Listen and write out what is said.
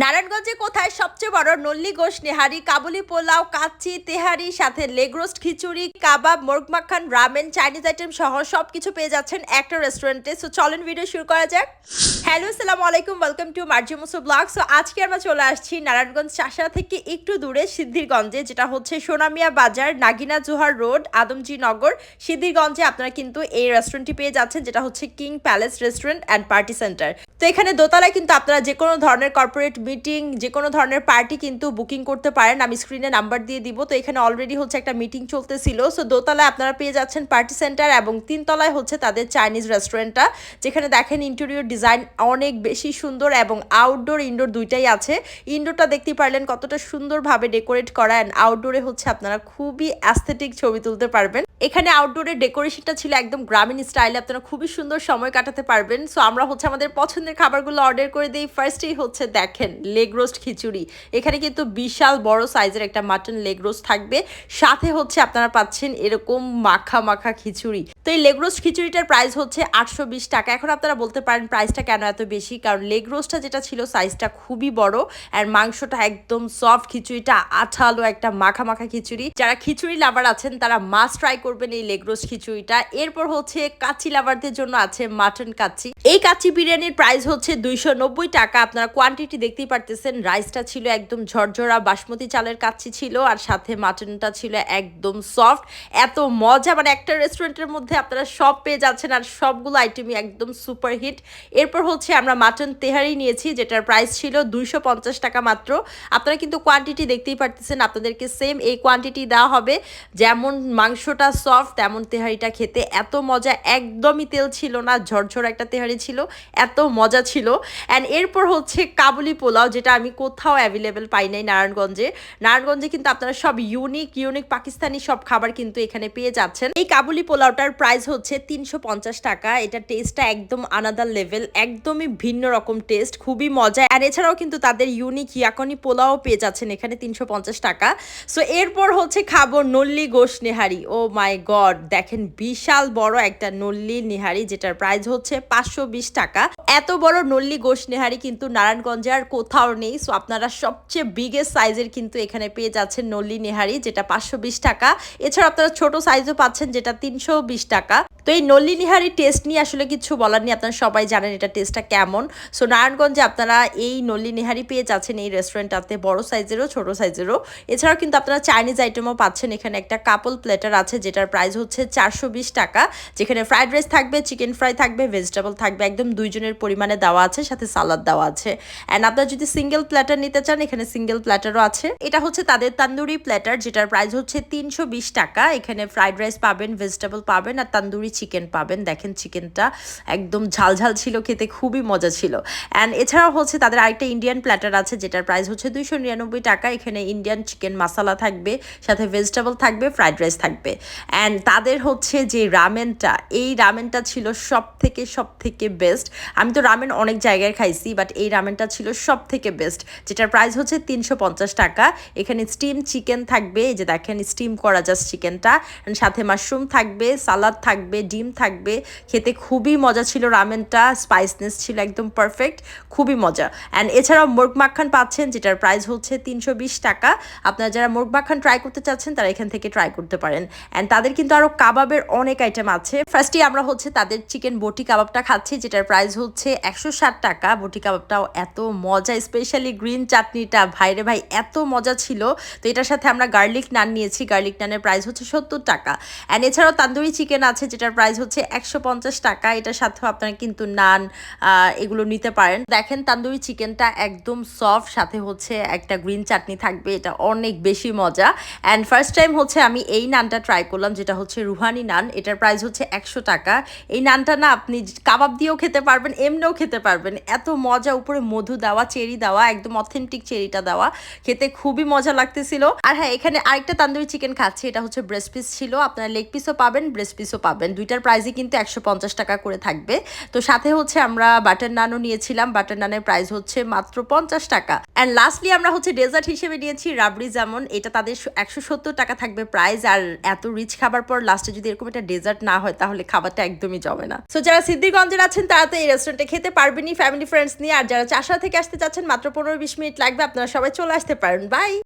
নারায়ণগঞ্জে বড় নল্লি গোশ, নেহারি, কাবুলি পোলাও, কাচ্চি, তেহারি, সাথে লেগ রোস্ট, খিচুড়ি, কাবাব, মোরগ মাখান, রামেন, চাইনিজ আইটেম সহ সবকিছু পেয়ে যাচ্ছেন একটা রেস্টুরেন্টে। সো চলেন ভিডিও শুরু করা যাক। হ্যালো আসসালামু আলাইকুম ওয়েলকাম টু মার্জিমুসো ব্লগ সো আজকে আমরা চলে আসছি নারায়ণগঞ্জ চাষা থেকে একটু দূরে সিদ্ধিরগঞ্জে, যেটা হচ্ছে সোনামিয়া বাজার, নাগিনা জোহার রোড, আদমজি নগর। সিদ্ধিরগঞ্জে আপনারা কিন্তু এই রেস্টুরেন্টটি পেয়ে যাচ্ছেন, যেটা হচ্ছে king palace restaurant and party centre তো এখানে দোতলায় কিন্তু আপনারা যে কোনো ধরনের কর্পোরেট মিটিং যে কোনো ধরনের পার্টি কিন্তু বুকিং করতে পারেন। আমি স্ক্রিনে নাম্বার দিয়ে দিব। তো এখানে অলরেডি হচ্ছে একটা মিটিং চলতেছিল। সো দোতলায় আপনারা পেয়ে যাচ্ছেন পার্টি সেন্টার এবং তিনতলায় হচ্ছে তাদের চাইনিজ রেস্টুরেন্টটা যেখানে দেখেন ইন্টেরিয়র ডিজাইন অনেক বেশি সুন্দর এবং আউটডোর ইনডোর দুইটাই আছে। ইনডোরটা দেখতে পারলেন কতটা সুন্দরভাবে ডেকোরেট করা অ্যান্ড আউটডোরে হচ্ছে আপনারা খুবই অ্যাস্থেটিক ছবি তুলতে পারবেন। এখানে আউটডোরের ডেকোরেশনটা ছিল একদম গ্রামীণ স্টাইলে আপনারা খুবই সুন্দর সময় কাটাতে পারবেন। সো আমরা হচ্ছে আমাদের পছন্দের খাবারগুলো অর্ডার করে দিই। ফার্স্টেই হচ্ছে দেখেন লেগ রোস্ট খিচুড়ি। এখানে কিন্তু বিশাল বড় সাইজের একটা মাটন লেগ রোস্ট থাকবে। সাথে হচ্ছে আপনারা পাচ্ছেন এরকম মাখা মাখা খিচুড়ি। তো এই লেগ রোস্ট খিচুড়িটার প্রাইস হচ্ছে আটশো বিশ টাকা। এখন আপনারা বলতে পারেন প্রাইসটা কেন এত বেশি? কারণ লেগ রোস্টটা যেটা ছিল সাইজটা খুবই বড় আর মাংসটা একদম সফট খিচুড়িটা আঠালো একটা মাখা মাখা খিচুড়ি। যারা খিচুড়ি লাভার আছেন, তারা মাস্ট ট্রাই করবেন এই লেগ রোস্ট খিচুড়িটা। এরপর হচ্ছে কাচ্চি লাভারদের জন্য আছে মাটন কাচ্চি। এই কাচ্চি বিরিয়ানির প্রাইস হচ্ছে দুইশো নব্বই টাকা। আপনারা কোয়ান্টিটি দেখতেই পারতেছেন রাইসটা ছিল একদম ঝরঝরা, বাসমতি চালের কাচ্চি ছিল আর সাথে মাটনটা ছিল একদম সফট এত মজা মানে একটা রেস্টুরেন্টের মধ্যে আপনারা সব পেয়ে যাচ্ছেন আর সবগুলো আইটেমই একদম সুপার হিট এরপর হচ্ছে আমরা মাটন তেহারি নিয়েছি, যেটার প্রাইস ছিল দুইশো পঞ্চাশ টাকা মাত্র। আপনারা কিন্তু কোয়ান্টিটি দেখতেই পারতেছেন, আপনাদেরকে সেম এই কোয়ান্টিটি দেওয়া হবে। যেমন মাংসটা সফট তেমন তেহারিটা খেতে। এত মজা, একদমই তেল ছিল না, ঝরঝর একটা তেহারি ছিল, এত মজা ছিল। অ্যান্ড এরপর হচ্ছে কাবুলি পোলাও, যেটা আমি কোথাও অ্যাভেলেবেল পাই নাই নারায়ণগঞ্জে। নারায়ণগঞ্জে কিন্তু আপনারা সব ইউনিক ইউনিক পাকিস্তানি সব খাবার কিন্তু এখানে পেয়ে যাচ্ছেন। এই কাবুলি পোলাওটার প্রাইস হচ্ছে তিনশো পঞ্চাশ টাকা। এটা টেস্টটা একদম আনাদার লেভেল একদমই ভিন্ন রকম টেস্ট খুবই মজা। আর এছাড়াও কিন্তু তাদের ইউনিক ইয়াকনি পোলাও পেয়ে যাচ্ছেন এখানে তিনশো পঞ্চাশ টাকা। সো এরপর হচ্ছে খাব নল্লি গোশ নেহারি। ও মাই গড, দেখেন বিশাল বড় একটা নল্লি নিহারি, যেটার প্রাইস হচ্ছে পাঁচশো বিশ টাকা। এত বড় নল্লি গোষ নিহারি কিন্তু নারায়ণগঞ্জে আর কোথাও নেই। সো আপনারা সবচেয়ে বিগেস্ট সাইজের কিন্তু এখানে পেয়ে যাচ্ছেন নল্লি নিহারি, যেটা পাঁচশো বিশ টাকা। এছাড়া আপনারা ছোট সাইজও পাচ্ছেন, যেটা তিনশো বিশ টাকা। তো এই নল্লি নিহারি টেস্ট নিয়ে আসলে কিছু বলার নেই। আপনারা সবাই জানেন এটা টেস্টটা কেমন। সো নারায়ণগঞ্জে আপনারা এই নল্লি নিহারি পেয়ে যাচ্ছেন এই রেস্টুরেন্টটাতে বড় সাইজেরও ছোট সাইজেরও এছাড়াও কিন্তু আপনারা চাইনিজ আইটেমও পাচ্ছেন। এখানে একটা কাপল প্লেটার আছে, যেটার প্রাইস হচ্ছে চারশো বিশ টাকা। যেখানে ফ্রাইড রাইস থাকবে চিকেন ফ্রাই থাকবে ভেজিটেবল থাকবে। একদম দুইজনের পরিমাণে দেওয়া আছে, সাথে সালাদ দেওয়া আছে। অ্যান্ড আপনারা যদি সিঙ্গেল প্ল্যাটার নিতে চান, এখানে সিঙ্গেল প্ল্যাটারও আছে। এটা হচ্ছে তাদের তান্দুরি প্ল্যাটার যেটার প্রাইস হচ্ছে তিনশো বিশ টাকা। এখানে ফ্রাইড রাইস পাবেন ভেজিটেবল পাবেন, আর তান্দুরি চিকেন পাবেন। দেখেন চিকেনটা একদম ঝালঝাল ছিল, খেতে খুবই মজা ছিল। অ্যান্ড এছাড়াও হচ্ছে তাদের আরেকটা ইন্ডিয়ান প্ল্যাটার আছে, যেটার প্রাইস হচ্ছে দুইশো নিরানব্বই টাকা। এখানে ইন্ডিয়ান চিকেন মশালা থাকবে, সাথে ভেজিটেবল থাকবে ফ্রাইড রাইস থাকবে। অ্যান্ড তাদের হচ্ছে যে রামেনটা এই রামেনটা ছিল সব থেকে সব থেকে বেস্ট আমি তো রামেন অনেক জায়গায় খাইছি বাট এই রামেনটা ছিল সব থেকে বেস্ট যেটার প্রাইস হচ্ছে তিনশো পঞ্চাশ টাকা। এখানে স্টিম চিকেন থাকবে, এই যে দেখেন স্টিম করা জাস্ট চিকেনটা সাথে মাশরুম থাকবে সালাদ থাকবে ডিম থাকবে। খেতে খুবই মজা ছিল। রামেনটা স্পাইসনেস ছিল একদম পারফেক্ট খুবই মজা। অ্যান্ড এছাড়াও মুরগ মাখান পাচ্ছেন, যেটার প্রাইস হচ্ছে তিনশো বিশ টাকা। আপনারা যারা মুরগ মাখান ট্রাই করতে চাচ্ছেন, তারা এখান থেকে ট্রাই করতে পারেন। অ্যান্ড তাদের কিন্তু আরও কাবাবের অনেক আইটেম আছে। ফার্স্টে আমরা হচ্ছে তাদের চিকেন বটি কাবাবটা খাচ্ছি, যেটার প্রাইস হচ্ছে একশো ষাট টাকা। বটি কাবাবটাও এত মজা স্পেশালি গ্রিন চাটনিটা। ভাইরে ভাই, এত মজা ছিল। তো এটার সাথে আমরা গার্লিক নান নিয়েছি। গার্লিক নানের প্রাইস হচ্ছে সত্তর টাকা। অ্যান্ড এছাড়াও তান্দুরি চিকেন আছে যেটার প্রাইস হচ্ছে একশো পঞ্চাশ টাকা। এটার সাথেও আপনারা কিন্তু নান এগুলো নিতে পারেন। দেখেন তান্দুরি চিকেনটা একদম সফট সাথে হচ্ছে একটা গ্রিন চাটনি থাকবে। এটা অনেক বেশি মজা। অ্যান্ড ফার্স্ট টাইম হচ্ছে আমি এই নানটা ট্রাই করলাম, যেটা হচ্ছে রুহানি নান। এটার প্রাইস হচ্ছে একশো টাকা। এই নানটা না আপনি কাবাব দিয়েও খেতে পারবেন, এমনিও খেতে পারবেন। এত মজা, উপরে মধু দেওয়া, চেরি দেওয়া, একদম অথেন্টিক চেরিটা দেওয়া। খেতে খুবই মজা লাগতেছিল। আর হ্যাঁ এখানে আরেকটা তান্দুরি চিকেন খাচ্ছি, এটা হচ্ছে ব্রেস্ট পিস ছিল। আপনারা লেগ পিসও পাবেন ব্রেস্ট পিসও পাবেন। দুইটার প্রাইসই কিন্তু একশো পঞ্চাশ টাকা করে থাকবে। তো সাথে হচ্ছে আমরা বাটার নানও নিয়েছিলাম। বাটার নানের প্রাইস হচ্ছে মাত্র পঞ্চাশ টাকা। অ্যান্ড লাস্টলি আমরা হচ্ছে ডেজার্ট হিসেবে নিয়েছি রাবড়ি যেমন এটা তাদের একশো সত্তর টাকা থাকবে প্রাইস আর এত রিচ খাবার পর লাস্টে যদি এরকম একটা ডেজার্ট না হয়, তাহলে খাবারটা একদমই জমে না। সো যারা সিদ্ধিরগঞ্জের আছেন, তারা তো এই রেস্টুরেন্টে খেতে পারবেনই ফ্যামিলি ফ্রেন্ডস নিয়ে। আর যারা চাষা থেকে আসতে চাচ্ছেন, মাত্র পনেরো বিশ মিনিট লাগবে। আপনারা সবাই চলে আসতে পারেন। বাই